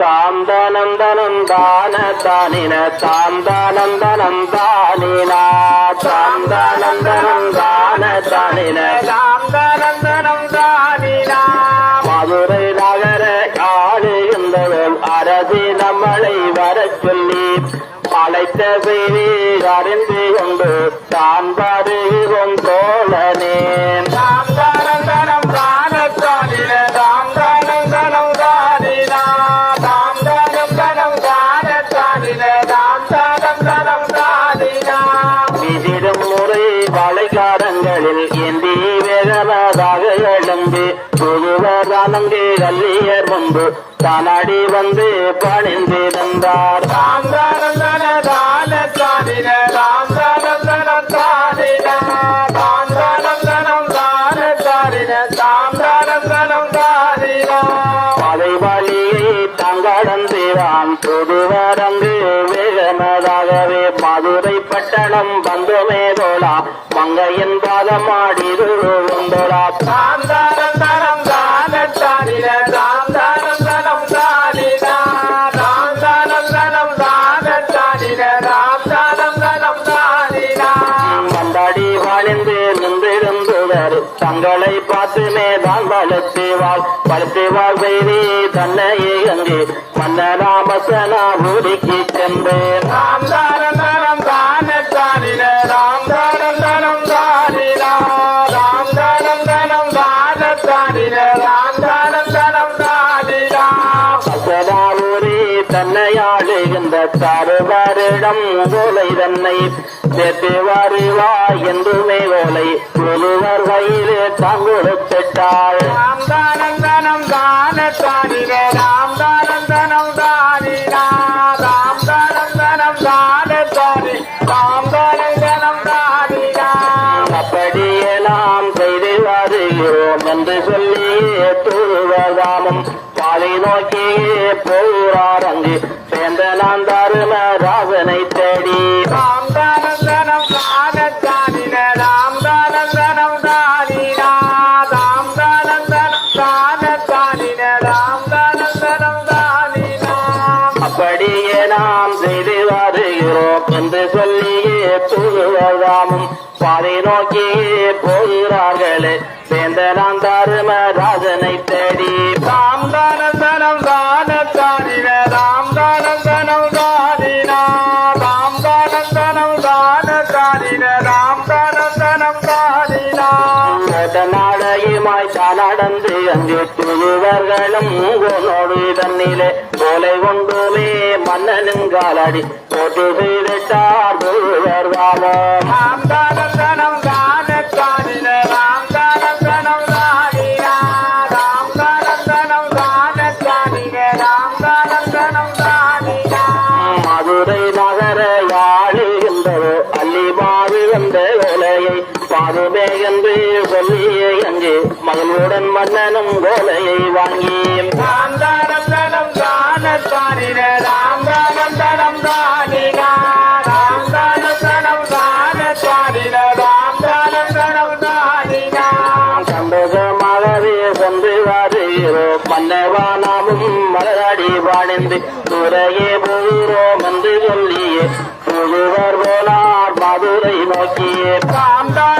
சாந்தானந்தனம் தான தானின சாந்தானந்தனம் தானினா சாந்தானந்தனம் தான தானின சாந்தனந்தனம் தானினா. மதுரை நகர ஆளுகின்றவள் அரசி நம்மளை வரச் சொல்லி அழைத்த செய்தி அறிந்து கொண்டு தான் வருகிறோம் தோழனே ஏந்தி வேகமாக எழுந்து புதுவர் அலங்கு கல்லியர் முன்பு தானாடி வந்து பணிந்து தந்தார். தங்கடந்திரான் புதுவர் மதுரை பட்டணம் வந்துமே தோழா மங்கையின் பாதமாடிது தங்களை பார்த்துமே தான் வளர்த்துவாள். வளர்த்துவாள் செய்தி தன்னையே அங்கே. மன்னராமசனா ஊருக்கு சென்றேன் தன்னையாளுகின்ற தருவரிடம் கோலை தன்னை சேர்த்து வருவா என்றுமே கோலை ஒருவர் கையிலே தாங்கொடுத்திட்டாள். ராம்தானந்தனம் தானத்தானின ராம்தானந்தனம் தானினா ராம்தானந்தனம் தானத்தானி ராம்தானந்தனம் தானினா அப்படியே நாம் செய்து வருகிறோம் என்று சொல்லியே தூவதாமும். பாதை நோக்கியே போகிறார் அங்கு. சேர்ந்த நான் தரும ராசனை தேடி. ராம்தானந்தனம் தானத்தானின ராம்தானந்தனம் தானினா ராம்தானந்தனம் தானத்தானின ராம்தானந்தனம் தானினா அப்படியே நாம் வருகிறோம் என்று சொல்லியே தூதுவதாமும் பாதை நோக்கியே போகிறார்களே சேர்ந்த தருமராஜனை தரும ராஜனை தேடி. ராம்தானந்தனம் நாடையுமாய் நடந்து அங்கு துருவர்களும் உங்களோடு தன்னிலே கோலை கொண்டுமே மன்னனும் காலடி போட்டு செய்திட்டார் துருவர் வாழம் மதுரை நகர யாழுகின்றதோ அள்ளி மாறு வந்த வேலையை பாருமே என்று சொல்லி அங்கு மகளுடன் மன்னனும் கோலையை வாங்கி ராம்தானந்தனம் தானத்தானின ராம்தானந்தனம் தானினா ராம்தானந்தனம் தானத்தானின தானினா சந்தோஷமாகவே சென்று வாழ்ந்து துறையே போகிறோம் என்று சொல்லியே. புதுவர் போனார் மதுரை நோக்கியே. ராம்தானந்தனம்